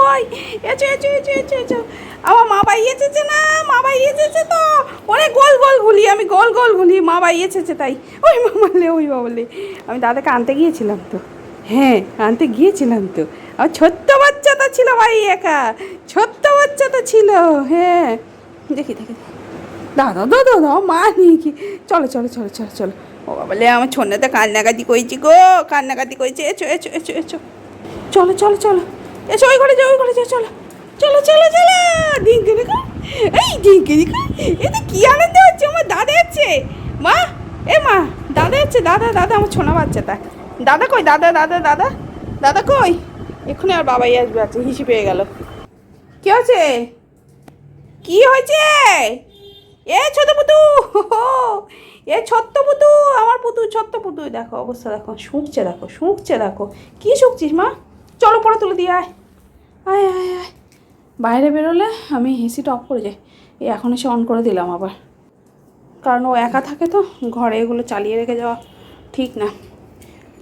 কই? এচো এচো এচো এচো এচো। আমার মা বাই এসেছে না? মা বাই এসেছে তো? ওরে গোল গোল ঘুলি আমি গোল গোল ঘুলি মা বাই এসেছে তাই। ওই মা বললে ওই মা বললে আমি দাদাকে আনতে গিয়েছিলাম তো। হ্যাঁ আনতে গিয়েছিলাম তো। আর ছোট্ট বাচ্চা তো ছিল ভাই একা। ছোট্ট বাচ্চা তো ছিল হ্যাঁ। দেখি দেখি। দাদা দাদা দাদা, মা নিয়ে কি চলো চলো চলো চলো চলো। ও বলে আমার ছোন্নাতে কান্নাকাটি করেছি গো। কান্নাকাটি করেছি। এচো এচো এচো এচো। চলো চলো চলো। এসো ওই ঘরে যাও, ওই ঘরে যাও, চলো। চলো চলো চলো। ডিঙ্কি দেখো। এই ডিঙ্কি দেখো। এতে কি আনন্দ হচ্ছে? আমার দাদা হচ্ছে মা, এ মা, দাদা হচ্ছে দাদা দাদা, আমার ছোনা বাচ্চাটা দাদা কই? দাদা দাদা দাদা। দাদা কই? এক্ষুনি আর বাবাই আসবে আছে হিসি পেয়ে গেল। কি হয়েছে? কি হয়েছে? এ ছোট পুতু এ ছোট্ট পুতু, আমার পুতু ছোট্ট পুতু দেখো, অবস্থা দেখো। শুকছে দেখো শুকছে দেখো। কি শুকছিস মা? চলো পরে তুলে দিয়ে আয়। আয় আয় আয়। বাইরে বেরোলে আমি এসিটা অফ করে যাই। এই এখন এসে অন করে দিলাম আবার। কারণ ও একা থাকে তো, ঘরে এগুলো চালিয়ে রেখে যাওয়া ঠিক না।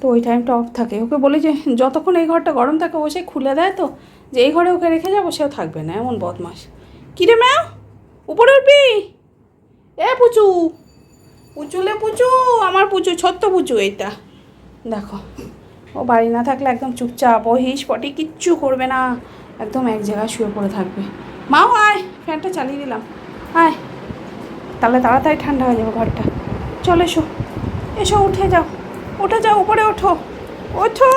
তো ওই টাইমটা অফ থাকে। ওকে বলি যে, যতক্ষণ এই ঘরটা গরম থাকে, ও সে খুলে দেয় তো, যে এই ঘরে ওকে রেখে যাব, সেও থাকবে না। এমন বদমাস কিরে ম্যাও? উপরে উঠবি? এ পুচু, পুচুলে পুচু, আমার পুচু, ছোট্ট পুচু এইটা। দেখো ও বাড়ি না থাকলে একদম চুপচাপ, ও হিস পটি, কিচ্ছু করবে না। একদম এক জায়গায় শুয়ে পড়ে থাকবে। মাও আয়, ফ্যানটা চালিয়ে দিলাম। আয়। তাহলে তাড়াতাড়ি ঠান্ডা হয়ে যাবে ঘরটা। চলে এসো। এসো, উঠে যাও। উঠে যাও, উপরে ওঠো। ওঠো!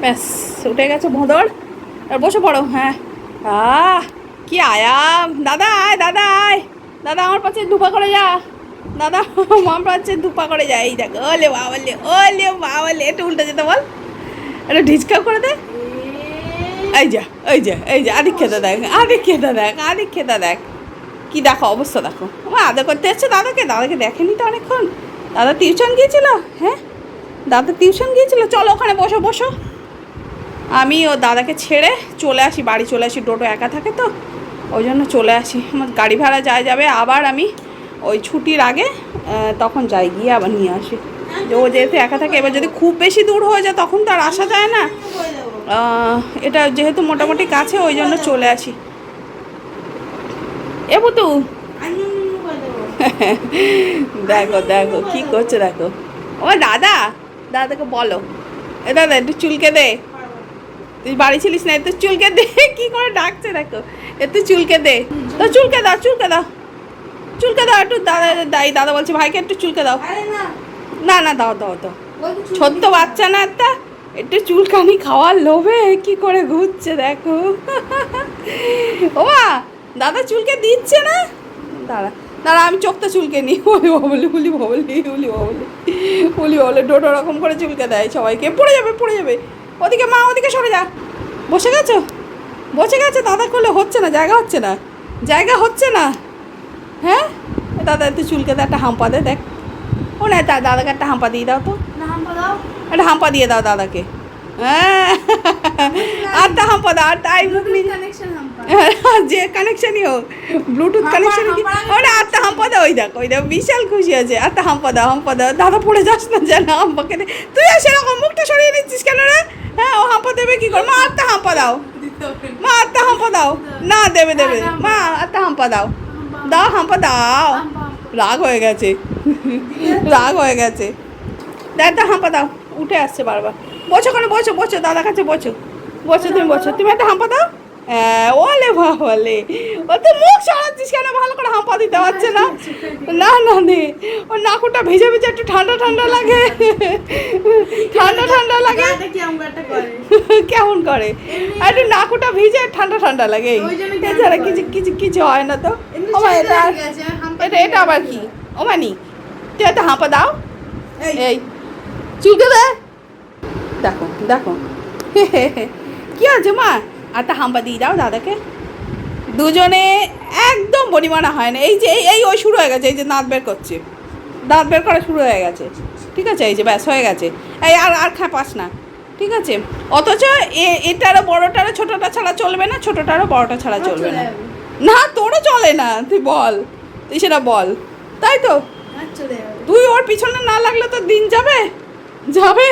ব্যাস, উঠে গেছে ভোঁদর। আর বসে পড়ো হ্যাঁ। আহ, কি আয়াম। দাদা, আয় দাদা আয়। দাদা, আমার পাশে দুপা করে যা। দাদা আমার পাশে দুপা করে যা এই দেখ, ওলে বাবলে ওলে বাবলে একটু উল্টে যেতে বল। একটু ঢিচকা করে দে। এই যা এই যা এই যা আদিক খেতে দেখ আদিক খেতে দেখ আদিক খেতে দেখ। কি দেখো অবস্থা দেখো। আমার আদা করতে এসছে দাদাকে? দাদাকে দেখেনি তো অনেকক্ষণ। দাদা টিউশন গিয়েছিল? হ্যাঁ? দাদা টিউশন গিয়েছিল? চলো ওখানে বসো বসো। আমি ও দাদাকে ছেড়ে চলে আসি, বাড়ি চলে আসি, টোটো একা থাকে তো। ওই জন্য চলে আসি। আমার গাড়ি ভাড়া যায় যাবে, আবার আমি ওই ছুটির আগে তখন যাই, গিয়ে আবার নিয়ে আসি। যে ও যেহেতু একা থাকে, এবার যদি খুব বেশি দূর হয়ে যায়, তখন তো আর আসা যায় না। এটা যেহেতু মোটামুটি কাছে, ওই জন্য চলে আসি। এ বুতু দেখো দেখো, কি করছে, দেখো। ও দাদা, দাদাকে বলো। এ দাদা, একটু চুলকে দে। তুই বাড়ি ছিলিস না, একটু চুলকে দে। কি করে ডাকছে, দেখো। একটু চুলকে দে। তো চুলকে দাও চুলকে দাও। চুলকে দাও একটু দাদা দাই দাদা বলছে ভাইকে একটু চুলকে দাও। না। না দাও দাও দাও। ছোট্ট বাচ্চা না একটা একটু চুলকানি খাওয়ার লোভে কি করে ঘুরছে দেখো। ও মা দাদা চুলকে দিচ্ছে না? দাঁড়া দাঁড়া আমি চোখটা চুলকে নিই। ওলি বলি উলি বলি উলি বলি উলি বলে ডোটো রকম করে চুলকে দেয় সবাইকে। পড়ে যাবে পড়ে যাবে। ওদিকে মা ওদিকে সরে যা। বসে গেছো? বসে গেছে? দাদা করলে হচ্ছে না জায়গা হচ্ছে না। জায়গা হচ্ছে না। হ্যাঁ দাদা একটু চুলকে দে একটা হাম্পা দে দেখ ও না তা দাদাকে একটা হাম্পা দিয়ে দাও তো একটা হাম্পা দিয়ে দাও দাদাকে হ্যাঁ আটটা হাম্পা দাও আটটা আই মুখ যে কানেকশনই হোক ব্লুটুথ কানেকশন ওটা আটটা হাম্পা দাও ওই দেখ ওই দেখ বিশাল খুশি আছে আটটা হাম্পা দাও হাম্পা দাও দাদা পড়ে যাস না যেন হাম্পাকে তুই আর সেরকম মুখটা সরিয়ে নিচ্ছিস কেন রে হ্যাঁ ও হাম্পা দেবে কি করে মা আটটা হাম্পা দাও মা আটটা হাম্পা দাও না দেবে দেবে মা আটটা হাম্পা দাও দাও হাম্পা দাও। রাগ হয়ে গেছে। রাগ হয়ে গেছে। দেখ দাও হাম্পা দাও। উঠে আসছে বারবার। বসো কেন বসো বসো দাদা কাছে বসো। বসো তুমি বসো। তুমি একটা হাম্পা দাও। ওলে বাবলে। ও তো মুখ সরাচ্ছিস কেন? ভালো করে হাম্পা দিতে পারছে না। না না নে। ওর নাকুটা ভেজে ভেজে একটু ঠান্ডা ঠান্ডা লাগে। ঠান্ডা ঠান্ডা লাগে। কেমন করে। একটু নাকুটা ভিজে ঠান্ডা ঠান্ডা লাগে। এছাড়া কিছু কিছু কিছু হয় না তো। ও মা এটা এটা এটা আবার কি? ও মানি তুই একটা হাঁপা দাও। এই। চুলকে দে। দেখো দেখো। কি আছে মা? একটা হাম্বা দিয়ে দাও দাদাকে। দুজনে একদম বনিমানা হয় না। এই যে এই ওই শুরু হয়ে গেছে এই যে দাঁত বের করছে। দাঁত বের করা শুরু হয়ে গেছে। ঠিক আছে এই যে ব্যাস হয়ে গেছে। এই আর আর খাপাস না। ঠিক আছে? অথচ এটারও বড়টারও ছোটোটা ছাড়া চলবে না ছোটোটারও বড়টা ছাড়া চলবে না। না তোরও চলে না তুই বল। তুই সেটা বল। তাই তো? তুই ওর পিছনে না লাগলে তো দিন যাবে? যাবে?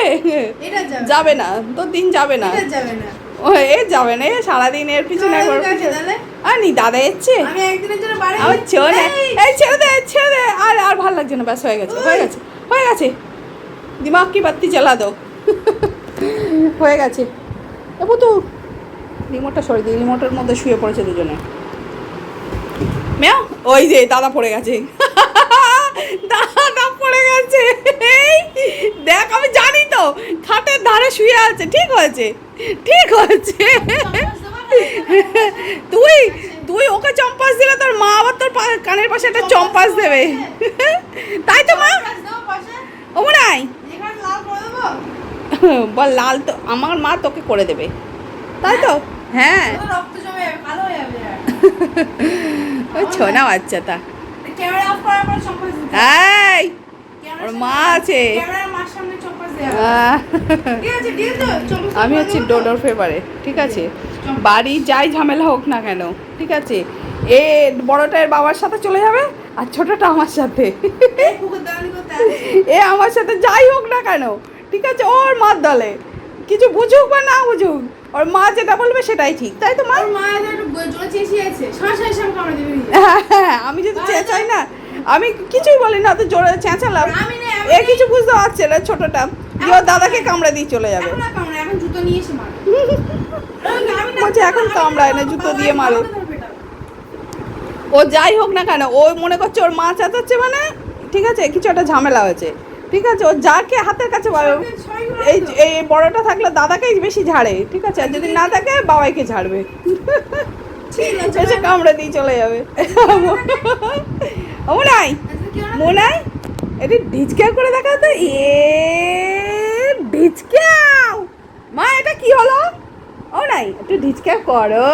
যাবে। যাবে না তোর দিন যাবে না। যাবে না। ও এ যাবে না এ সারাদিন এর পিছনে? আর নি দাদা এসছে? আমি একদিনের জন্য বাড়ি আমার চলে এই, ছেড়ে দে ছেড়ে দে। আর আর ভালো লাগছে না ব্যাস হয়ে গেছে হয়ে গেছে হয়ে গেছে। দিমাগ কি বাত্তি জ্বালা দো হয়ে গেছে। এ তো রিমোটটা সরিয়ে দিই রিমোটের মধ্যে শুয়ে পড়েছে দুজনে। মেয়া ওই যে দাদা পড়ে গেছে। দাদা পড়ে গেছে। দেখ আমি জানি তো খাটের ধারে শুয়ে আছে ঠিক হয়েছে। ঠিক হয়েছে তুই তুই ওকে চম্পাস দিলে তোর মা আবার তোর কানের পাশে একটা চম্পাস দেবে। তাই তো মা? ও নাই বল লাল তো আমার মা তোকে করে দেবে। তাই তো? হ্যাঁ। ওই ছোনা বাচ্চা তা। এই। ওর মা আছে। আমি হচ্ছি ডোডোর ফেভারে ঠিক আছে? বাড়ি যাই ঝামেলা হোক না কেন ঠিক আছে? এ বড়টা এর বাবার সাথে চলে যাবে আর ছোটটা আমার সাথে। এ আমার সাথে যাই হোক না কেন ঠিক আছে? ওর মার দলে কিছু বুঝুক বা না বুঝুক ওর মা যেটা বলবে সেটাই ঠিক তাই তো মা? নিজে। হ্যাঁ, হ্যাঁ, আমি যদি চেঁচাই না আমি কিছুই বলি না তো জোরে চেঁচালাম। এ কিছু বুঝতে পারছে না ছোটটা। ওর দাদাকে কামড়ে দিয়ে চলে যাবে। বলছে এখন কামড়ায় না, জুতো দিয়ে মারে। ও যাই হোক না কেন ও মনে করছে ওর মা চেঁচাচ্ছে মানে ঠিক আছে কিছু একটা ঝামেলা হয়েছে। ঠিক আছে ও যাকে হাতের কাছে এই এই বড়টা থাকলে দাদাকেই বেশি ঝাড়ে ঠিক আছে আর যদি না থাকে বাবাইকে ঝাড়বে। ঠিক আছে, এসে কামড়ে দিয়ে চলে যাবে। ও নাই আজকে কি হলো? মোনাই এটি ডিচকাও করে দেখা তো। এ ডিচকাও মা, এটা কি হলো? ও নাই একটু ডিচকাও করো।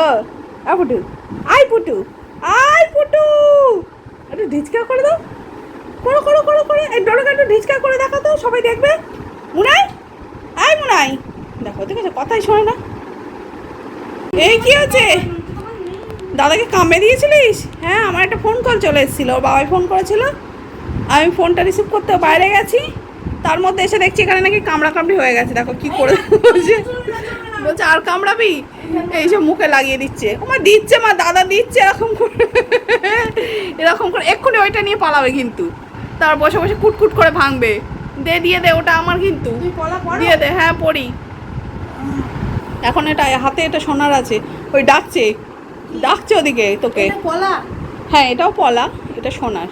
আ পুটু আই পুটু আই পুটু। একটু ডিচকাও করে দাও। করো করো করো করো। এই ডোরোকে একটু ডিচকাও করে দেখা তো, সবাই দেখবে। মুনাই আই মুনাই। দেখো ঠিক আছে কথাই শোনে না। এই কি আছে দাদাকে কামড়ে দিয়েছিলিস? হ্যাঁ আমার একটা ফোন কল চলে এসেছিল। ওর বাবাই ফোন করেছিল। আমি ফোনটা রিসিভ করতে বাইরে গেছি। তার মধ্যে এসে দেখছি এখানে নাকি কামড়া কামড়ি হয়ে গেছে। দেখো কি করে বলছে। বলছে আর কামড়াবি? এইসব মুখে লাগিয়ে দিচ্ছে। আমার দিচ্ছে মা দাদা দিচ্ছে এরকম করে। এরকম করে। এক্ষুনি ওইটা নিয়ে পালাবে কিন্তু। তার বসে বসে কুটকুট করে ভাঙবে। দে দিয়ে দে ওটা আমার কিন্তু। দিয়ে দে হ্যাঁ পড়ি। এখন এটা হাতে এটা সোনার আছে। ওই ডাকছে। ডাকছে ওদিকে তোকে। পলা। হ্যাঁ এটাও পলা এটা সোনার।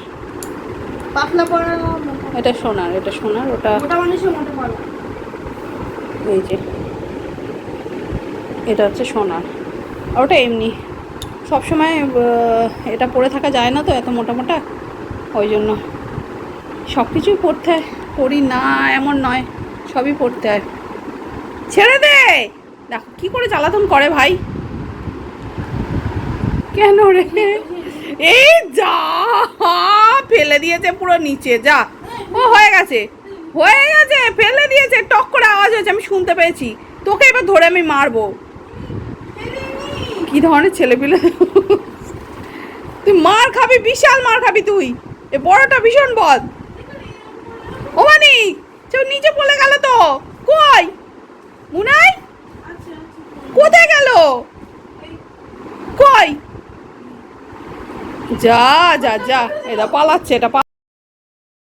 পাতলা না এটা সোনার এটা সোনার ওটা মোটা মানুষের মোটা পলা। এই যে। এটা হচ্ছে সোনার। আর ওটা এমনি। সবসময় এটা পরে থাকা যায় না তো এত মোটা মোটা? ওই জন্য। সব কিছুই পরতে হয়। পরি না এমন নয়। সবই পড়তে হয়। ছেড়ে দে! দেখো কী করে জ্বালাতন করে ভাই? কেন রে? এই যা, ফেলে দিয়েছে পুরো নিচে, যা। ও, হয়ে গেছে। হয়ে গেছে, ফেলে দিয়েছে টক করে আওয়াজ হয়েছে, আমি শুনতে পেয়েছি। তোকে এবার ধরে আমি মারবো। কি ধরনের ছেলে পিলে তুই মার খাবি, বিশাল মার খাবি তুই। এ বড়টা ভীষণ বদ ও মানি নিচে পড়ে গেল তো। কই? মুনাই? কোথায় গেল? কই? যা যা যা এটা পালাচ্ছে এটা